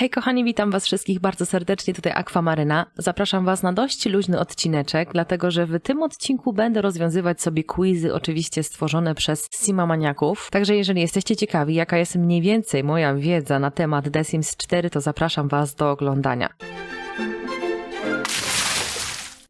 Hej kochani, witam was wszystkich bardzo serdecznie, tutaj Akwamaryna. Zapraszam was na dość luźny odcineczek, dlatego że w tym odcinku będę rozwiązywać sobie quizy, oczywiście stworzone przez Simamaniaków. Także jeżeli jesteście ciekawi, jaka jest mniej więcej moja wiedza na temat The Sims 4, to zapraszam was do oglądania.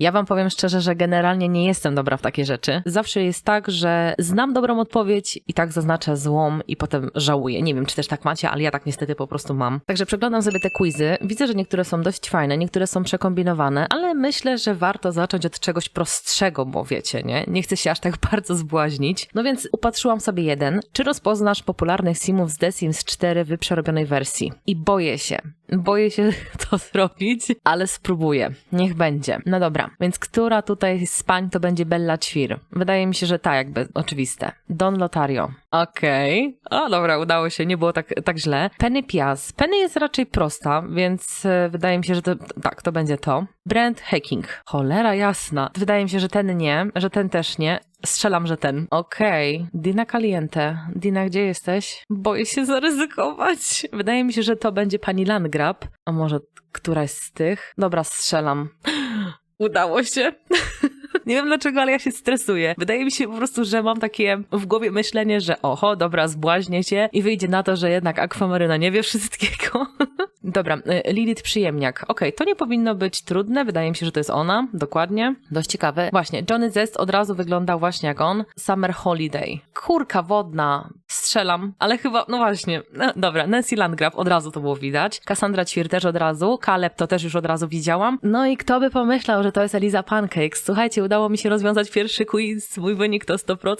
Ja wam powiem szczerze, że generalnie nie jestem dobra w takie rzeczy. Zawsze jest tak, że znam dobrą odpowiedź i tak zaznaczę złą i potem żałuję. Nie wiem, czy też tak macie, ale ja tak niestety po prostu mam. Także przeglądam sobie te quizy. Widzę, że niektóre są dość fajne, niektóre są przekombinowane, ale myślę, że warto zacząć od czegoś prostszego, bo wiecie, nie? Nie chcę się aż tak bardzo zbłaźnić. No więc upatrzyłam sobie jeden. Czy rozpoznasz popularnych simów z The Sims 4 w przerobionej wersji? I boję się. Boję się to zrobić, ale spróbuję. Niech będzie. No dobra, więc która tutaj z pań to będzie Bella Ćwir? Wydaje mi się, że ta jakby, oczywiste. Don Lotario. Okej. O, dobra, udało się, nie było tak, tak źle. Penny Piaz. Penny jest raczej prosta, więc e, wydaje mi się, że to, tak, to będzie to. Brand Hacking. Cholera jasna. Wydaje mi się, że ten nie, że ten też nie. Strzelam, że ten. Okej. Dina Caliente. Dina, gdzie jesteś? Boję się zaryzykować. Wydaje mi się, że to będzie pani Landgrab. A może któraś z tych? Dobra, strzelam. Udało się. Nie wiem dlaczego, ale ja się stresuję. Wydaje mi się po prostu, że mam takie w głowie myślenie, że oho, dobra, zbłaźnię się i wyjdzie na to, że jednak Aquamaryna nie wie wszystkiego. dobra, y, Lilith Przyjemniak. Okej, to nie powinno być trudne, wydaje mi się, że to jest ona, dokładnie. Dość ciekawe. Właśnie, Johnny Zest od razu wyglądał właśnie jak on. Summer Holiday. Kurka wodna. Strzelam, ale chyba, no właśnie. No, dobra, Nancy Landgraf, od razu to było widać. Cassandra Ćwir też od razu. Caleb to też już od razu widziałam. No i kto by pomyślał, że to jest Eliza Pancakes. Słuchajcie, udało mi się rozwiązać pierwszy quiz. Mój wynik to 100%?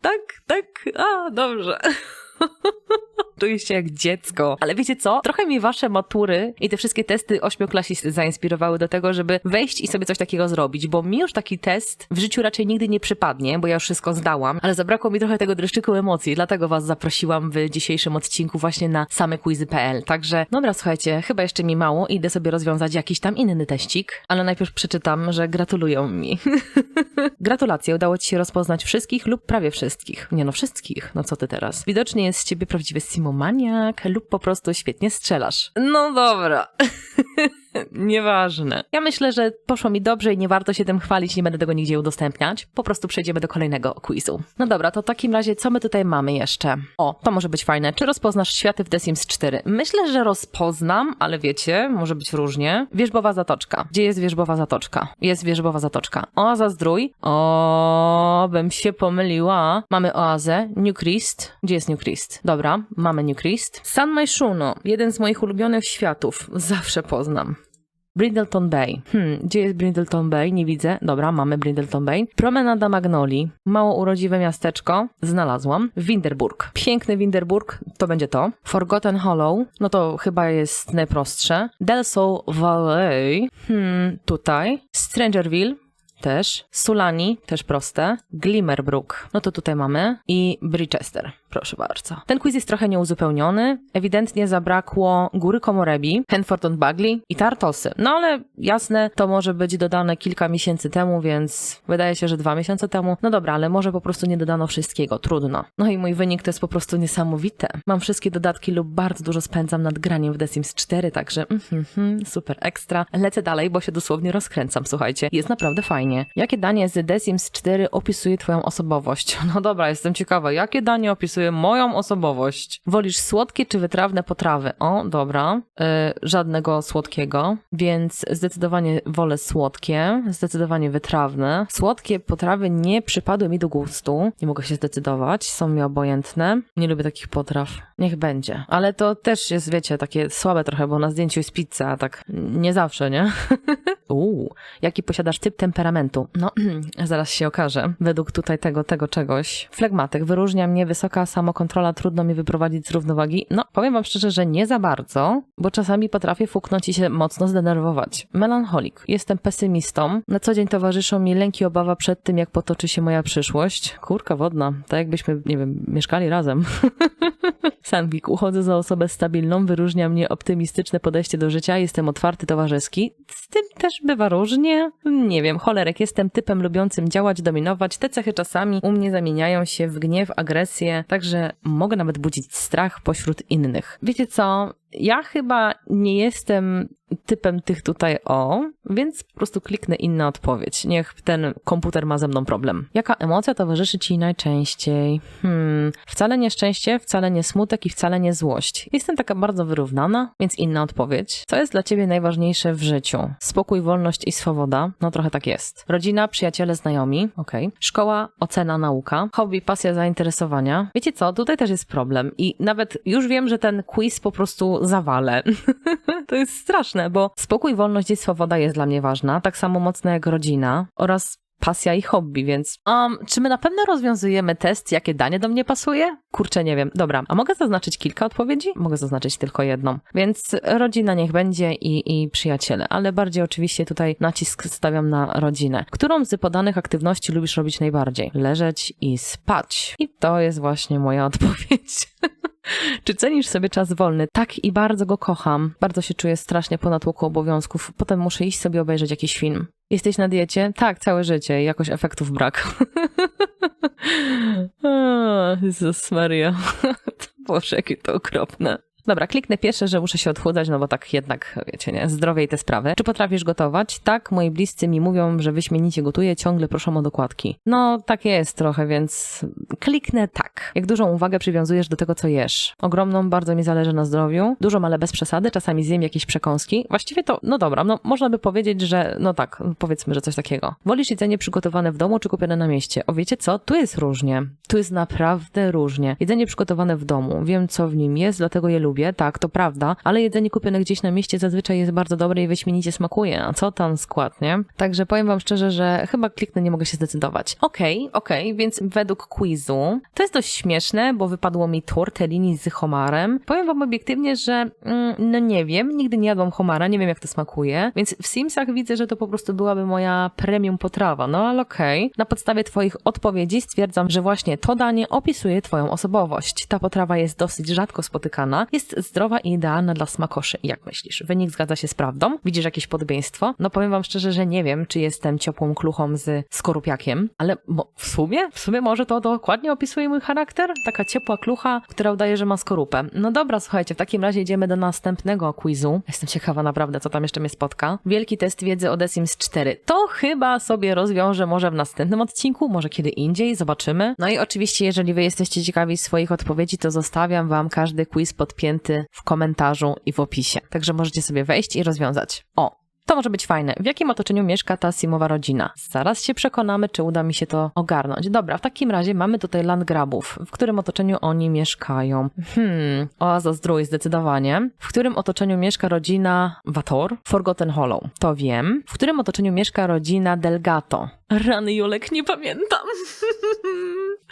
Tak, tak. A, dobrze. Czuję się jak dziecko. Ale wiecie co? Trochę mi wasze matury i te wszystkie testy ośmioklasisty zainspirowały do tego, żeby wejść i sobie coś takiego zrobić, bo mi już taki test w życiu raczej nigdy nie przypadnie, bo ja już wszystko zdałam, ale zabrakło mi trochę tego dreszczyku emocji, dlatego was zaprosiłam w dzisiejszym odcinku właśnie na same quizy.pl. Także, dobra, słuchajcie, chyba jeszcze mi mało, idę sobie rozwiązać jakiś tam inny teścik, ale najpierw przeczytam, że gratulują mi. Gratulacje, udało ci się rozpoznać wszystkich lub prawie wszystkich. Nie no, wszystkich. No co ty teraz? Widocznie jest z ciebie prawdziwy simomaniak lub po prostu świetnie strzelasz. No dobra. Nieważne. Ja myślę, że poszło mi dobrze i nie warto się tym chwalić, nie będę tego nigdzie udostępniać. Po prostu przejdziemy do kolejnego quizu. No dobra, to w takim razie co my tutaj mamy jeszcze? O, to może być fajne. Czy rozpoznasz światy w The Sims 4? Myślę, że rozpoznam, ale wiecie, może być różnie. Wierzbowa zatoczka. Gdzie jest wierzbowa zatoczka? Jest wierzbowa zatoczka. Oaza Zdrój. O, bym się pomyliła. Mamy oazę. New Christ. Gdzie jest New Christ? Dobra, mamy New Christ. San Maishuno. Jeden z moich ulubionych światów. Zawsze poznam. Brindleton Bay. Hmm, gdzie jest Brindleton Bay? Nie widzę. Dobra, mamy Brindleton Bay. Promenada Magnoli. Mało urodziwe miasteczko. Znalazłam. Winterburg. Piękny Winterburg. To będzie to. Forgotten Hollow. No to chyba jest najprostsze. Del Sol Valley. Hmm, tutaj. Strangerville. Też. Sulani, też proste. Glimmerbrook, no to tutaj mamy. I Bridgester, proszę bardzo. Ten quiz jest trochę nieuzupełniony. Ewidentnie zabrakło Góry Komorebi, Henford on Bagley i Tartosy. No ale jasne, to może być dodane kilka miesięcy temu, więc wydaje się, że dwa miesiące temu. No dobra, ale może po prostu nie dodano wszystkiego, trudno. No i mój wynik to jest po prostu niesamowite. Mam wszystkie dodatki lub bardzo dużo spędzam nad graniem w The Sims 4, także mhm, super ekstra. Lecę dalej, bo się dosłownie rozkręcam, słuchajcie. Jest naprawdę fajnie. Jakie danie z The Sims 4 opisuje twoją osobowość? No dobra, jestem ciekawa. Jakie danie opisuje moją osobowość? Wolisz słodkie czy wytrawne potrawy? O, dobra. Yy, żadnego słodkiego, więc zdecydowanie wolę słodkie, zdecydowanie wytrawne. Słodkie potrawy nie przypadły mi do gustu. Nie mogę się zdecydować, są mi obojętne. Nie lubię takich potraw. Niech będzie. Ale to też jest, wiecie, takie słabe trochę, bo na zdjęciu jest pizza, tak nie zawsze, nie? Uuu, jaki posiadasz typ temperamentu? No, zaraz się okaże. Według tutaj tego, tego czegoś. Flegmatyk. Wyróżnia mnie wysoka samokontrola, trudno mi wyprowadzić z równowagi. No, powiem wam szczerze, że nie za bardzo, bo czasami potrafię fuknąć i się mocno zdenerwować. Melancholik. Jestem pesymistą. Na co dzień towarzyszą mi lęki, obawa przed tym, jak potoczy się moja przyszłość. Kurka wodna. Tak jakbyśmy, nie wiem, mieszkali razem. Sandwik. Uchodzę za osobę stabilną, wyróżnia mnie optymistyczne podejście do życia, jestem otwarty, towarzyski. Z tym też bywa różnie. Nie wiem, cholerę Kacperek, jestem typem lubiącym działać, dominować. Te cechy czasami u mnie zamieniają się w gniew, agresję, także mogę nawet budzić strach pośród innych. Wiecie co? Ja chyba nie jestem typem tych tutaj o, więc po prostu kliknę inna odpowiedź. Niech ten komputer ma ze mną problem. Jaka emocja towarzyszy ci najczęściej? Hmm, wcale nie szczęście, wcale nie smutek i wcale nie złość. Jestem taka bardzo wyrównana, więc inna odpowiedź. Co jest dla ciebie najważniejsze w życiu? Spokój, wolność i swoboda? No trochę tak jest. Rodzina, przyjaciele, znajomi? Okej. Okay. Szkoła, ocena, nauka. Hobby, pasja, zainteresowania. Wiecie co? Tutaj też jest problem i nawet już wiem, że ten quiz po prostu zawalę. to jest straszne, bo spokój, wolność i swoboda jest dla mnie ważna, tak samo mocna jak rodzina oraz pasja i hobby, więc um, czy my na pewno rozwiązujemy test, jakie danie do mnie pasuje? Kurczę, nie wiem. Dobra, a mogę zaznaczyć kilka odpowiedzi? Mogę zaznaczyć tylko jedną. Więc rodzina niech będzie i, i przyjaciele, ale bardziej oczywiście tutaj nacisk stawiam na rodzinę. Którą z podanych aktywności lubisz robić najbardziej? Leżeć i spać. I to jest właśnie moja odpowiedź. Czy cenisz sobie czas wolny? Tak i bardzo go kocham. Bardzo się czuję strasznie ponad łuku obowiązków. Potem muszę iść sobie obejrzeć jakiś film. Jesteś na diecie? Tak, całe życie. Jakoś efektów brak. Jezus Maria. Boże, jakie to okropne. Dobra, kliknę pierwsze, że muszę się odchudzać, no bo tak jednak, wiecie, nie, zdrowie i te sprawy. Czy potrafisz gotować? Tak, moi bliscy mi mówią, że wyśmienicie gotuje, ciągle proszą o dokładki. No, tak jest trochę, więc kliknę tak. Jak dużą uwagę przywiązujesz do tego, co jesz? Ogromną, bardzo mi zależy na zdrowiu. Dużą, ale bez przesady, czasami zjem jakieś przekąski. Właściwie to, no dobra, no można by powiedzieć, że, no tak, powiedzmy, że coś takiego. Wolisz jedzenie przygotowane w domu, czy kupione na mieście? O, wiecie co? Tu jest różnie. Tu jest naprawdę różnie. Jedzenie przygotowane w domu. Wiem, co w nim jest, dlatego je lubię lubię, tak, to prawda, ale jedzenie kupione gdzieś na mieście zazwyczaj jest bardzo dobre i wyśmienicie smakuje. A co tam skład, nie? Także powiem wam szczerze, że chyba kliknę, nie mogę się zdecydować. Okej, okay, okej, okay, więc według quizu to jest dość śmieszne, bo wypadło mi tortellini z homarem. Powiem wam obiektywnie, że mm, no nie wiem, nigdy nie jadłam homara, nie wiem jak to smakuje, więc w Simsach widzę, że to po prostu byłaby moja premium potrawa, no ale okej. Okay. Na podstawie twoich odpowiedzi stwierdzam, że właśnie to danie opisuje twoją osobowość. Ta potrawa jest dosyć rzadko spotykana, jest zdrowa i idealna dla smakoszy. Jak myślisz? Wynik zgadza się z prawdą? Widzisz jakieś podobieństwo? No powiem wam szczerze, że nie wiem, czy jestem ciepłą kluchą z skorupiakiem, ale w sumie, w sumie może to dokładnie opisuje mój charakter? Taka ciepła klucha, która udaje, że ma skorupę. No dobra, słuchajcie, w takim razie idziemy do następnego quizu. Jestem ciekawa naprawdę, co tam jeszcze mnie spotka. Wielki test wiedzy o The Sims 4. To chyba sobie rozwiążę może w następnym odcinku, może kiedy indziej, zobaczymy. No i oczywiście, jeżeli wy jesteście ciekawi swoich odpowiedzi, to zostawiam wam każdy quiz podpięty w komentarzu i w opisie. Także możecie sobie wejść i rozwiązać. O, to może być fajne. W jakim otoczeniu mieszka ta Simowa rodzina? Zaraz się przekonamy, czy uda mi się to ogarnąć. Dobra, w takim razie mamy tutaj landgrabów. W którym otoczeniu oni mieszkają? Hmm, oaza zdrój zdecydowanie. W którym otoczeniu mieszka rodzina Vator? Forgotten Hollow. To wiem. W którym otoczeniu mieszka rodzina Delgato? Rany Julek, nie pamiętam.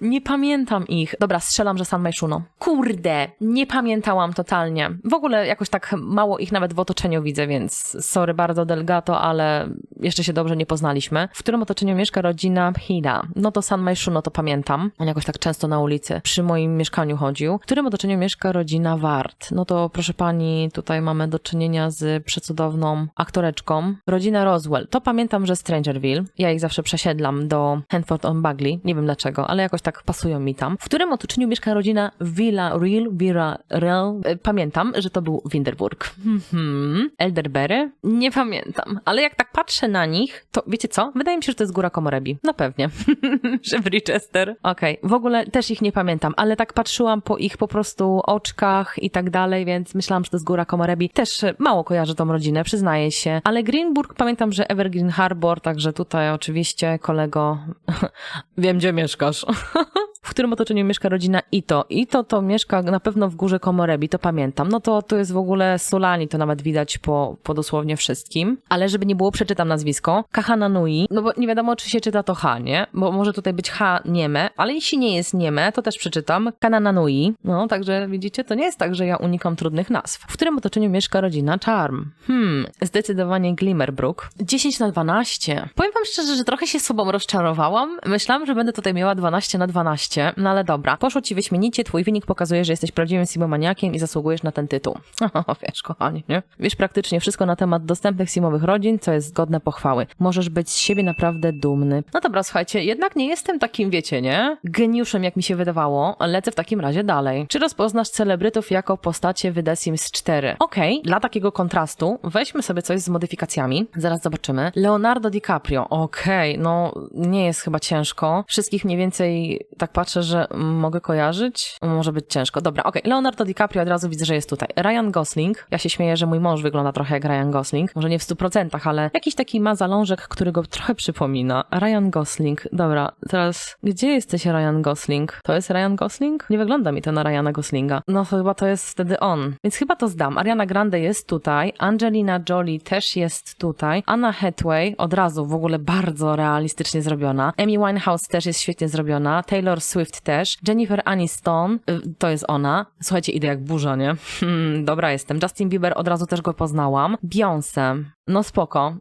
nie pamiętam ich. Dobra, strzelam, że San Maishuno. Kurde, nie pamiętałam totalnie. W ogóle jakoś tak mało ich nawet w otoczeniu widzę, więc sorry bardzo Delgato, ale jeszcze się dobrze nie poznaliśmy. W którym otoczeniu mieszka rodzina Hida? No to San Maishuno to pamiętam. On jakoś tak często na ulicy przy moim mieszkaniu chodził. W którym otoczeniu mieszka rodzina Wart? No to proszę pani, tutaj mamy do czynienia z przecudowną aktoreczką. Rodzina Roswell. To pamiętam, że Strangerville. Ja ich zawsze przesiedlam do Hanford on Bagley. Nie wiem dlaczego, ale jakoś tak pasują mi tam. W którym otoczeniu mieszka rodzina Villa Real? Villa Real? E, pamiętam, że to był Winterburg. Mhm. Elderberry? Nie pamiętam. Ale jak tak patrzę na nich, to wiecie co? Wydaje mi się, że to jest góra Komorebi. No pewnie. że w Richester. Okej. Okay. W ogóle też ich nie pamiętam, ale tak patrzyłam po ich po prostu oczkach i tak dalej, więc myślałam, że to jest góra Komorebi. Też mało kojarzę tą rodzinę, przyznaję się. Ale Greenburg pamiętam, że Evergreen Harbor, także tutaj oczywiście, kolego, wiem gdzie mieszkasz. 呵 呵 którym otoczeniu mieszka rodzina Ito. Ito to mieszka na pewno w górze Komorebi, to pamiętam. No to to jest w ogóle Solani, to nawet widać po, po dosłownie wszystkim. Ale żeby nie było, przeczytam nazwisko. Kahananui, no bo nie wiadomo, czy się czyta to H, nie? Bo może tutaj być H nieme, ale jeśli nie jest nieme, to też przeczytam. Kanananui. No, także widzicie, to nie jest tak, że ja unikam trudnych nazw. W którym otoczeniu mieszka rodzina Charm? Hmm, zdecydowanie Glimmerbrook. 10 na 12. Powiem wam szczerze, że trochę się sobą rozczarowałam. Myślałam, że będę tutaj miała 12 na 12 się, no ale dobra. Poszło ci wyśmienicie, twój wynik pokazuje, że jesteś prawdziwym simomaniakiem i zasługujesz na ten tytuł. Wiesz, kochani, nie? Wiesz praktycznie wszystko na temat dostępnych simowych rodzin, co jest godne pochwały. Możesz być z siebie naprawdę dumny. No dobra, słuchajcie, jednak nie jestem takim, wiecie, nie? Geniuszem, jak mi się wydawało. Lecę w takim razie dalej. Czy rozpoznasz celebrytów jako postacie w The Sims 4? Okej, dla takiego kontrastu weźmy sobie coś z modyfikacjami. Zaraz zobaczymy. Leonardo DiCaprio. Okej, no nie jest chyba ciężko. Wszystkich mniej więcej tak patrzę, że mm, mogę kojarzyć. Może być ciężko. Dobra, okej. Leonardo DiCaprio od razu widzę, że jest tutaj. Ryan Gosling. Ja się śmieję, że mój mąż wygląda trochę jak Ryan Gosling. Może nie w 100%, ale jakiś taki ma zalążek, który go trochę przypomina. Ryan Gosling. Dobra, teraz gdzie jesteś Ryan Gosling? To jest Ryan Gosling? Nie wygląda mi to na Ryana Goslinga. No to chyba to jest wtedy on. Więc chyba to zdam. Ariana Grande jest tutaj. Angelina Jolie też jest tutaj. Anna Hathaway od razu w ogóle bardzo realistycznie zrobiona. Amy Winehouse też jest świetnie zrobiona. Taylor Swift też. Jennifer Aniston, y, to jest ona. Słuchajcie, idę jak burza, nie? Hmm, dobra jestem. Justin Bieber od razu też go poznałam. Beyoncé. No spoko.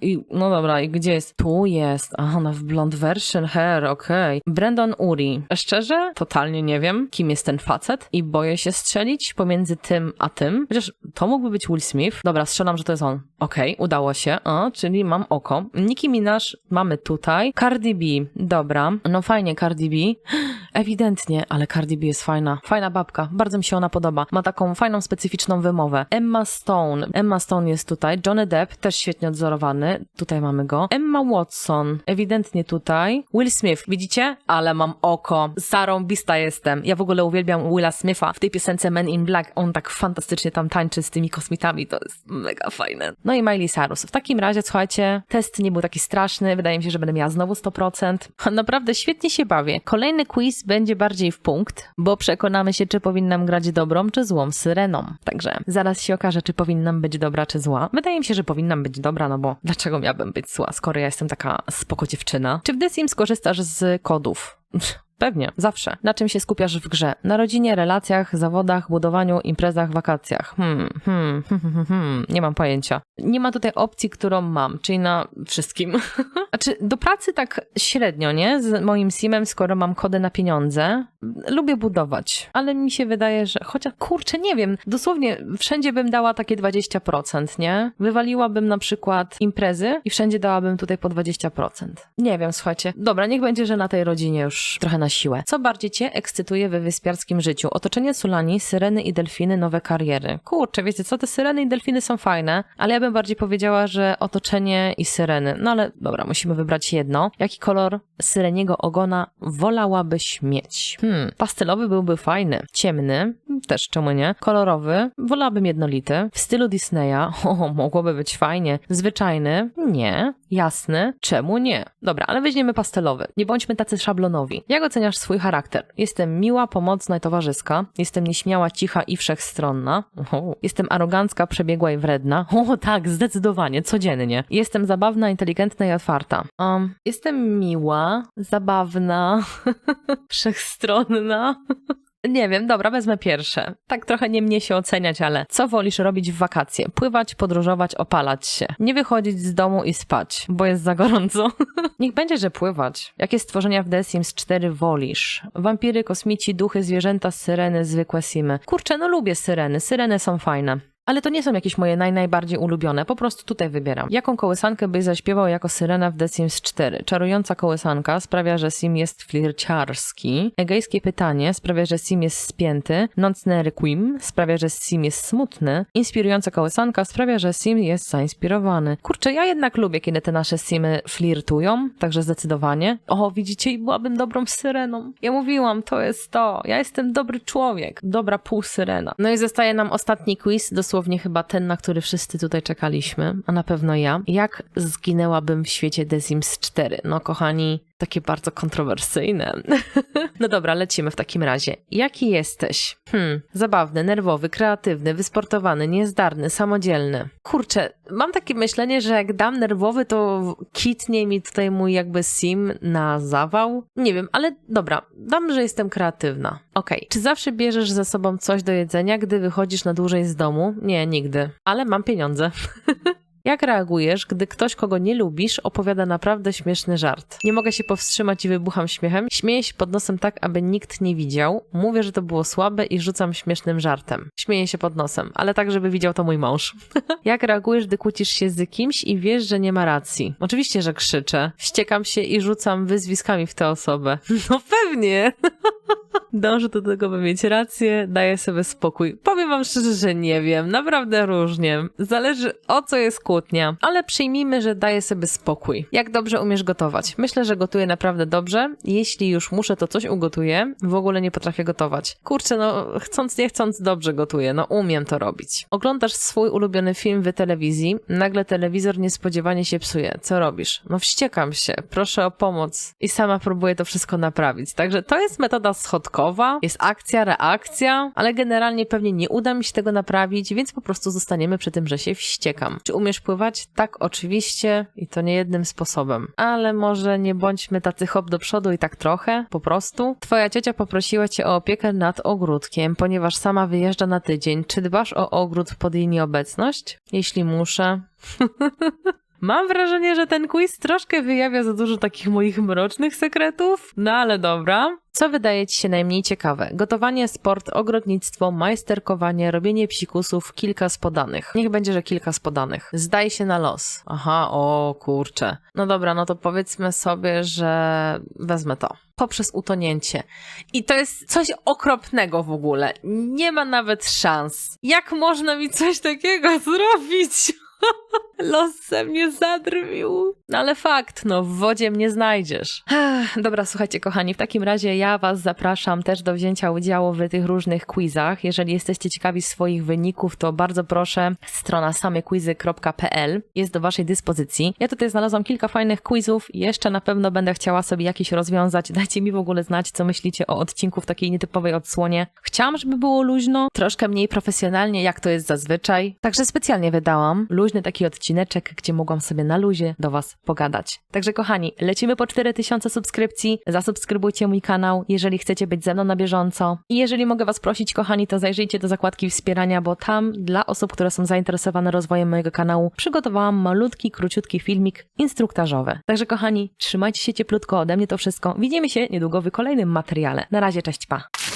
I- no dobra, i gdzie jest? Tu jest. Aha, ona w blond version hair, okej. Brandon Uri. Szczerze, totalnie nie wiem, kim jest ten facet i boję się strzelić pomiędzy tym a tym. Chociaż to mógłby być Will Smith. Dobra, strzelam, że to jest on. Okej, udało się. O, czyli mam oko. Nicki Minaj mamy tutaj. Cardi B. Dobra. No fajnie, Cardi B. Ewidentnie, ale Cardi B jest fajna. Fajna babka. Bardzo mi się ona podoba. Ma taką fajną, specyficzną wymowę. Emma Stone. Emma Stone jest tutaj. Johnny Depp też świetnie odzorowany. Tutaj mamy go. Emma Watson. Ewidentnie tutaj. Will Smith. Widzicie? Ale mam oko. Zarąbista jestem. Ja w ogóle uwielbiam Willa Smitha w tej piosence Men in Black. On tak fantastycznie tam tańczy z tymi kosmitami. To jest mega fajne. No i Miley Cyrus. W takim razie, słuchajcie, test nie był taki straszny. Wydaje mi się, że będę miała znowu 100%. Naprawdę świetnie się bawię. Kolejny quiz będzie bardziej w punkt, bo przekonamy się, czy powinnam grać dobrą, czy złą syreną. Także zaraz się okaże, czy powinnam być dobra, czy zła. Wydaje mi się, że powinnam być dobra, no bo dlaczego miałabym być zła, skoro ja jestem taka spoko dziewczyna? Czy w The Sims korzystasz z kodów? Pewnie, zawsze. Na czym się skupiasz w grze? Na rodzinie, relacjach, zawodach, budowaniu, imprezach, wakacjach. Hmm, hmm, hmm, hmm, hmm, nie mam pojęcia. Nie ma tutaj opcji, którą mam, czyli na wszystkim. Znaczy, do pracy tak średnio, nie? Z moim simem, skoro mam kody na pieniądze. Lubię budować, ale mi się wydaje, że chociaż, kurczę, nie wiem, dosłownie wszędzie bym dała takie 20%, nie? Wywaliłabym na przykład imprezy i wszędzie dałabym tutaj po 20%. Nie wiem, słuchajcie. Dobra, niech będzie, że na tej rodzinie już trochę na siłę. Co bardziej cię ekscytuje we wyspiarskim życiu? Otoczenie Sulani, syreny i delfiny, nowe kariery. Kurczę, wiecie co, te syreny i delfiny są fajne, ale ja bym bardziej powiedziała, że otoczenie i syreny. No ale dobra, musimy wybrać jedno. Jaki kolor syreniego ogona wolałabyś mieć? Hmm, pastelowy byłby fajny. Ciemny, też czemu nie? Kolorowy, wolałabym jednolity. W stylu Disneya, o, mogłoby być fajnie. Zwyczajny, nie. Jasny, czemu nie? Dobra, ale weźmiemy pastelowy. Nie bądźmy tacy szablonowi. Jak oceniasz swój charakter? Jestem miła, pomocna i towarzyska. Jestem nieśmiała, cicha i wszechstronna. O, jestem arogancka, przebiegła i wredna. O, tak, zdecydowanie, codziennie. Jestem zabawna, inteligentna i otwarta. Um, jestem miła, zabawna, wszechstronna. Nie wiem, dobra, wezmę pierwsze. Tak trochę nie mnie się oceniać, ale co wolisz robić w wakacje? Pływać, podróżować, opalać się. Nie wychodzić z domu i spać, bo jest za gorąco. Niech będzie, że pływać. Jakie stworzenia w The Sims 4 wolisz? Wampiry, kosmici, duchy, zwierzęta, syreny, zwykłe simy. Kurczę, no lubię syreny. Syreny są fajne. Ale to nie są jakieś moje naj, najbardziej ulubione, po prostu tutaj wybieram. Jaką kołysankę byś zaśpiewał jako syrena w The Sims 4? Czarująca kołysanka sprawia, że Sim jest flirciarski. Egejskie pytanie sprawia, że Sim jest spięty. Nocny requiem sprawia, że Sim jest smutny. Inspirująca kołysanka sprawia, że Sim jest zainspirowany. Kurczę, ja jednak lubię, kiedy te nasze Simy flirtują, także zdecydowanie. O, widzicie, i byłabym dobrą syreną. Ja mówiłam, to jest to. Ja jestem dobry człowiek. Dobra półsyrena. No i zostaje nam ostatni quiz, dosłownie chyba ten, na który wszyscy tutaj czekaliśmy, a na pewno ja. Jak zginęłabym w świecie The Sims 4? No kochani, takie bardzo kontrowersyjne. no dobra, lecimy w takim razie. Jaki jesteś? Hmm, zabawny, nerwowy, kreatywny, wysportowany, niezdarny, samodzielny. Kurczę, mam takie myślenie, że jak dam nerwowy, to kitnie mi tutaj mój jakby sim na zawał. Nie wiem, ale dobra, dam, że jestem kreatywna. Okej, czy zawsze bierzesz ze sobą coś do jedzenia, gdy wychodzisz na dłużej z domu? Nie, nigdy. Ale mam pieniądze. Jak reagujesz, gdy ktoś, kogo nie lubisz, opowiada naprawdę śmieszny żart? Nie mogę się powstrzymać i wybucham śmiechem. Śmieję się pod nosem tak, aby nikt nie widział. Mówię, że to było słabe i rzucam śmiesznym żartem. Śmieję się pod nosem, ale tak, żeby widział to mój mąż. Jak reagujesz, gdy kłócisz się z kimś i wiesz, że nie ma racji? Oczywiście, że krzyczę. Wściekam się i rzucam wyzwiskami w tę osobę. No pewnie. Dążę do tego, by mieć rację, daję sobie spokój. Powiem wam szczerze, że nie wiem, naprawdę różnie. Zależy o co jest kłótnia, ale przyjmijmy, że daję sobie spokój. Jak dobrze umiesz gotować? Myślę, że gotuję naprawdę dobrze. Jeśli już muszę, to coś ugotuję. W ogóle nie potrafię gotować. Kurczę, no chcąc nie chcąc dobrze gotuję, no umiem to robić. Oglądasz swój ulubiony film w telewizji, nagle telewizor niespodziewanie się psuje. Co robisz? No wściekam się, proszę o pomoc i sama próbuję to wszystko naprawić. Także to jest metoda schodkowa, jest akcja, reakcja, ale generalnie pewnie nie uda mi się tego naprawić, więc po prostu zostaniemy przy tym, że się wściekam. Czy umiesz pływać? Tak, oczywiście i to nie jednym sposobem. Ale może nie bądźmy tacy hop do przodu i tak trochę, po prostu. Twoja ciocia poprosiła cię o opiekę nad ogródkiem, ponieważ sama wyjeżdża na tydzień. Czy dbasz o ogród pod jej nieobecność? Jeśli muszę. Mam wrażenie, że ten quiz troszkę wyjawia za dużo takich moich mrocznych sekretów, no ale dobra. Co wydaje ci się najmniej ciekawe? Gotowanie, sport, ogrodnictwo, majsterkowanie, robienie psikusów, kilka z podanych. Niech będzie, że kilka z podanych. Zdaj się na los. Aha, o kurczę. No dobra, no to powiedzmy sobie, że wezmę to. Poprzez utonięcie. I to jest coś okropnego w ogóle. Nie ma nawet szans. Jak można mi coś takiego zrobić? Los mnie zadrwił. No ale fakt, no w wodzie mnie znajdziesz. Dobra, słuchajcie kochani, w takim razie ja was zapraszam też do wzięcia udziału w tych różnych quizach. Jeżeli jesteście ciekawi swoich wyników, to bardzo proszę, strona samequizy.pl jest do waszej dyspozycji. Ja tutaj znalazłam kilka fajnych quizów, jeszcze na pewno będę chciała sobie jakieś rozwiązać. Dajcie mi w ogóle znać, co myślicie o odcinku w takiej nietypowej odsłonie. Chciałam, żeby było luźno, troszkę mniej profesjonalnie, jak to jest zazwyczaj. Także specjalnie wydałam luźny taki odcineczek, gdzie mogłam sobie na luzie do was pogadać. Także kochani, lecimy po 4000 subskrypcji. Zasubskrybujcie mój kanał, jeżeli chcecie być ze mną na bieżąco. I jeżeli mogę was prosić, kochani, to zajrzyjcie do zakładki wspierania, bo tam dla osób, które są zainteresowane rozwojem mojego kanału, przygotowałam malutki, króciutki filmik instruktażowy. Także kochani, trzymajcie się cieplutko ode mnie to wszystko. Widzimy się niedługo w kolejnym materiale. Na razie, cześć, pa!